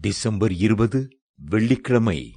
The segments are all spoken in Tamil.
டிசம்பர் இருபது வெள்ளிக்கிழமை.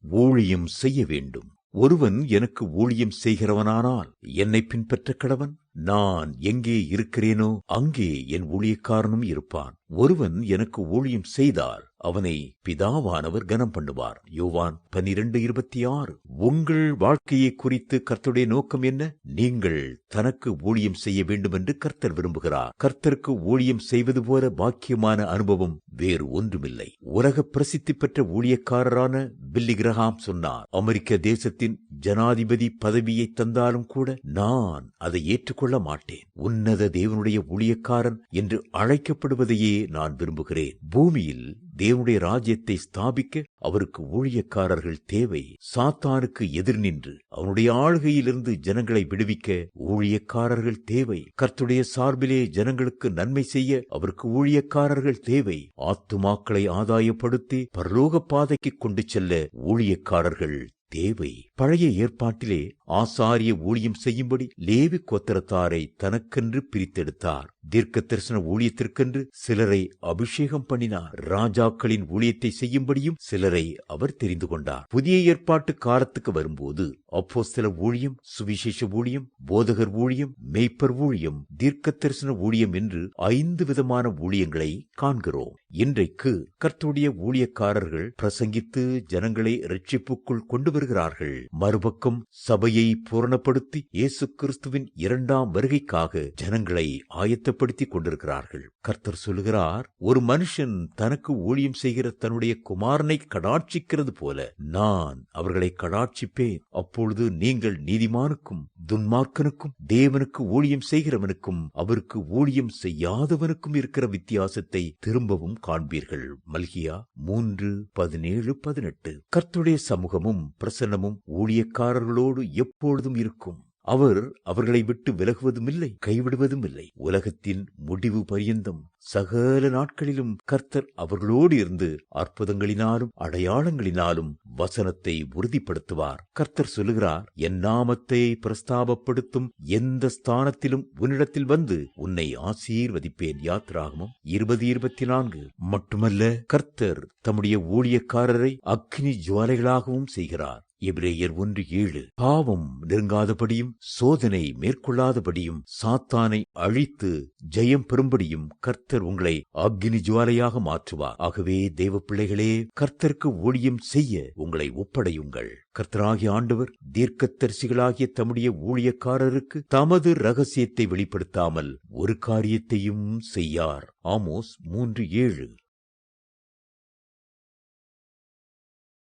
ஊழியம் செய்ய வேண்டும். ஒருவன் எனக்கு ஊழியம் செய்கிறவனானால் என்னை பின்பற்ற கடவன்? நான் எங்கே இருக்கிறேனோ அங்கே என் ஊழியக்காரனும் இருப்பான். ஒருவன் எனக்கு ஊழியம் செய்தால் அவனை பிதாவானவர் கனம் பண்ணுவார். யோவான் பனிரெண்டு இருபத்தி ஆறு உங்கள் வாழ்க்கையை குறித்து கர்த்தருடைய நோக்கம் என்ன? நீங்கள் தனக்கு ஊழியம் செய்ய வேண்டும் என்று கர்த்தர் விரும்புகிறார். கர்த்தருக்கு ஊழியம் செய்வது போல பாக்கியமான அனுபவம் வேறு ஒன்றுமில்லை. உலக பிரசித்தி பெற்ற ஊழியக்காரரான பில்லி கிரஹாம் சொன்னார் அமெரிக்க தேசத்தின் ஜனாதிபதி பதவியை தந்தாலும் கூட நான் அதை ஏற்றுக்கொள்ள மாட்டேன். உன்னத தேவனுடைய ஊழியக்காரன் என்று அழைக்கப்படுவதையே நான் விரும்புகிறேன். பூமியில் தேவனுடைய ராஜ்யத்தை ஸ்தாபிக்க அவருக்கு ஊழியக்காரர்கள் தேவை. சாத்தானுக்கு எதிர் நின்று அவனுடைய ஆளுகையிலிருந்து ஜனங்களை விடுவிக்க ஊழியக்காரர்கள் தேவை. கர்த்துடைய சார்பிலே ஜனங்களுக்கு நன்மை செய்ய அவருக்கு ஊழியக்காரர்கள் தேவை. ஆத்துமாக்களை ஆதாயப்படுத்தி பரலோக பாதைக்கு கொண்டு செல்ல ஊழியக்காரர்கள் தேவை. பழைய ஏற்பாட்டிலே ஆசாரிய ஊழியம் செய்யும்படி லேவி கோத்திரத்தாரை தனக்கென்று பிரித்தெடுத்தார். தீர்க்க தரிசன ஊழியத்திற்கென்று சிலரை அபிஷேகம் பண்ணினார் ராஜாக்களின் ஊழியத்தை செய்யும்படியும் சிலரை அவர் தெரிந்து கொண்டார். புதிய ஏற்பாட்டு காலத்துக்கு வரும்போது அப்போ சில ஊழியம் சுவிசேஷ ஊழியம் போதகர் ஊழியம் மெய்ப்பர் ஊழியம் தீர்க்க தரிசன ஊழியம் என்று ஐந்து விதமான ஊழியங்களை காண்கிறோம். இன்றைக்கு கர்த்துடைய ஊழியக்காரர்கள் பிரசங்கித்து ஜனங்களை ரட்சிப்புக்குள் கொண்டு வருகிறார்கள். மறுபக்கம் சபையை பூரணப்படுத்தி இயேசு கிறிஸ்துவின் இரண்டாம் வருகைக்காக ஜனங்களை ஆயத்த ஆயத்தப்படுத்திக் கொண்டிருக்கிறார்கள். கர்த்தர் சொல்கிறார் ஒரு மனுஷன் தனக்கு ஊழியம் செய்கிற தன்னுடைய குமாரனை கடாட்சிக்கிறது போல நான் அவர்களை கடாட்சிப்பேன். அப்பொழுது நீங்கள் நீதிமானுக்கும் துன்மார்க்கனுக்கும் தேவனுக்கு ஊழியம் செய்கிறவனுக்கும் அவருக்கு ஊழியம் செய்யாதவனுக்கும் இருக்கிற வித்தியாசத்தை திரும்பவும் காண்பீர்கள். மல்கியா மூன்று பதினேழு பதினெட்டு. கர்த்துடைய சமூகமும் பிரசன்னமும் ஊழியக்காரர்களோடு எப்பொழுதும் இருக்கும். அவர் அவர்களை விட்டு விலகுவதும் இல்லை கைவிடுவதும் இல்லை உலகத்தின் முடிவு பரியந்தம். சகல நாட்களிலும் கர்த்தர் அவர்களோடு இருந்து அற்புதங்களினாலும் அடையாளங்களினாலும் வசனத்தை உறுதிப்படுத்துவார். கர்த்தர் சொல்லுகிறார் என் நாமத்தை பிரஸ்தாபப்படுத்தும் எந்த ஸ்தானத்திலும் உன்னிடத்தில் வந்து உன்னை ஆசீர்வதிப்பேன். யாத்ராகமும் இருபது இருபத்தி நான்கு மட்டுமல்ல கர்த்தர் தம்முடைய ஊழியக்காரரை அக்னி ஜுவாலைகளாகவும் செய்கிறார். எபிரேயர் ஒன்று ஏழு. பாவம் நெருங்காதபடியும் சோதனை மேற்கொள்ளாதபடியும் சாத்தானை அழித்து ஜெயம் பெறும்படியும் கர்த்தர் உங்களை அக்னி ஜுவாலையாக மாற்றுவார். ஆகவே தேவ பிள்ளைகளே கர்த்தருக்கு ஊழியம் செய்ய உங்களை ஒப்படையுங்கள். கர்த்தராகிய ஆண்டவர் தீர்க்கத்தரிசிகளாகிய தம்முடைய ஊழியக்காரருக்கு தமது ரகசியத்தை வெளிப்படுத்தாமல் ஒரு காரியத்தையும் செய்யார். ஆமோஸ் மூன்று ஏழு.